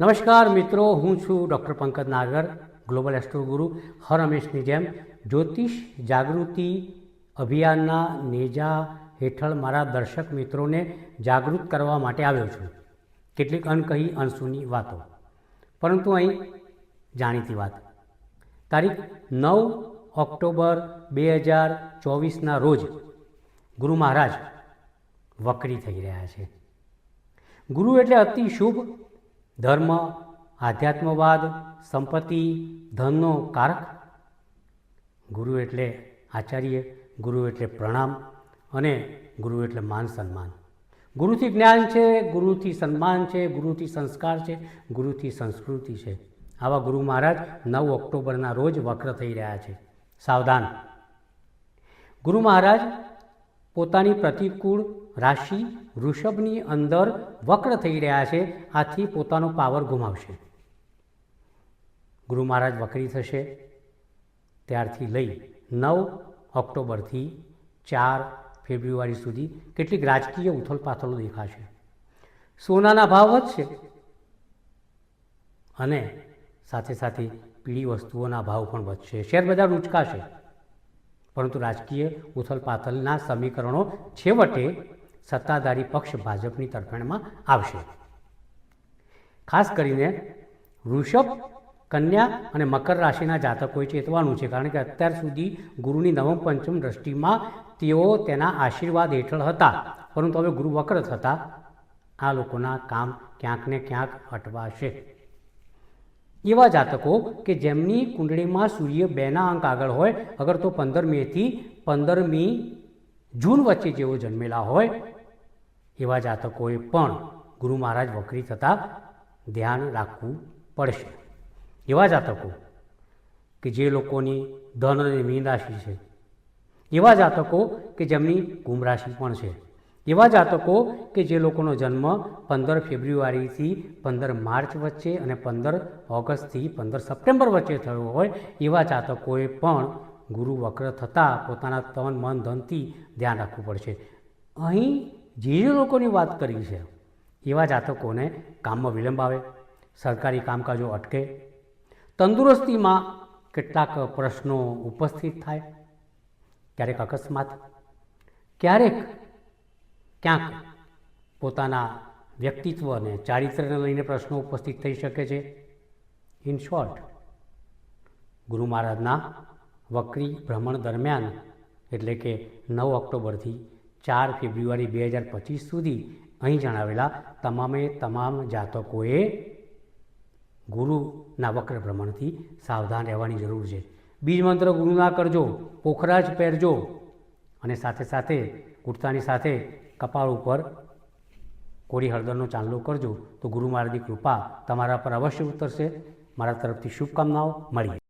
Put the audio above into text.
નમસ્કાર મિત્રો, હું છું doctor Pankaj Nagar, global astro guru હર હંમેશની જેમ જ્યોતિષ જાગૃતિ અભિયાનના નેજા હેઠળ મારા દર્શક મિત્રોને જાગૃત કરવા માટે આવ્યો છું. કેટલીક અનકહી અણસુની વાતો. પરંતુ અહીં જાણીતી વાત. તારીખ નવ ઓક્ટોબર બે હજાર ચોવીસના રોજ ગુરુ મહારાજ વકરી થઈ રહ્યા છે. ગુરુ એટલે અતિ શુભ ધર્મ, આધ્યાત્મવાદ, સંપત્તિ, ધનનો કારક? ગુરુ એટલે આચાર્ય, ગુરુ એટલે પ્રણામ અને ગુરુ એટલે માન સન્માન. ગુરુથી જ્ઞાન છે, ગુરુથી સન્માન છે, ગુરુથી સંસ્કાર છે, ગુરુથી સંસ્કૃતિ છે. આવા ગુરુ મહારાજ નવ ઓક્ટોબરના રોજ વક્ર થઈ રહ્યા છે. સાવધાન. ગુરુ મહારાજ પોતાની પ્રતિકૂળ રાશિ વૃષભની અંદર વક્ર થઈ રહ્યા છે. આથી પોતાનો પાવર ગુમાવશે. ગુરુ મહારાજ વક્રી થશે. ત્યારથી લઈ નવ ઓક્ટોબરથી ચાર ફેબ્રુઆરી સુધી કેટલીક રાજકીય ઉથલપાથલો દેખાશે. સોનાના ભાવ વધશે અને સાથે સાથે પીળી વસ્તુઓના ભાવ પણ વધશે. શેરબજાર ઉચકાશે. પરંતુ રાજકીય ઉથલપાથલના સમીકરણો છેવટે સત્તાધારી પક્ષ ભાજપની તરફેણમાં આવશે. ખાસ કરીને વૃષભ કન્યા અને મકર રાશિના જાતકોએ ચેતવાનું છે કારણ કે અત્યાર સુધી ગુરુની નવમ પંચમ દ્રષ્ટિમાં તેઓ તેના આશીર્વાદ હેઠળ હતા. પરંતુ હવે ગુરુ વક્ર થતાં આ લોકોના કામ ક્યાંક ને ક્યાંક અટવાશે એવા જાતકો કે જેમની કુંડળીમાં સૂર્ય બેના અંક આગળ હોય, અગર તો પંદર મેથી પંદરમી જૂન વચ્ચે જેઓ જન્મેલા હોય, એવા જાતકોએ પણ ગુરુ મહારાજ વક્રી થતાં ધ્યાન રાખવું પડશે. એવા જાતકો કે જે લોકોની ધન અને મીન રાશિ છે. એવા જાતકો કે જેમની કુંભ રાશિ પણ છે. એવા જાતકો કે જે લોકોનો જન્મ પંદર ફેબ્રુઆરીથી પંદર માર્ચ વચ્ચે અને પંદર ઓગસ્ટથી પંદર સપ્ટેમ્બર વચ્ચે થયો હોય, એવા જાતકોએ પણ ગુરુ વક્ર થતાં પોતાના તન, મન, ધનથી ધ્યાન રાખવું પડશે. અહીં જે જે લોકોની વાત કરી છે, એવા જાતકોને કામમાં વિલંબ આવે, સરકારી કામકાજો અટકે, તંદુરસ્તીમાં કેટલાક પ્રશ્નો ઉપસ્થિત થાય, ક્યારેક અકસ્માત, ક્યારેક ક્યાંક પોતાના વ્યક્તિત્વ અને ચારિત્રને લઈને પ્રશ્નો ઉપસ્થિત થઈ શકે છે. ઇન શોર્ટ ગુરુ મહારાજના વક્રી ભ્રમણ દરમિયાન, એટલે કે નવ ઓક્ટોબરથી ચાર ફેબ્રુઆરી બે હજાર પચીસ સુધી અહીં જણાવેલા તમામે તમામ જાતકોએ ગુરુના વક્ર ભ્રમણથી સાવધાન રહેવાની જરૂર છે. બીજ મંત્ર ગુરુના કરજો પોખરા જ પહેરજો અને સાથે સાથે કુર્તાની સાથે કપાળ ઉપર કોરી હળદરનો ચાંદલો કરજો. તો ગુરુ મહારાજની કૃપા તમારા પર અવશ્ય ઉતરશે. મારા તરફથી શુભકામનાઓ. મળીએ.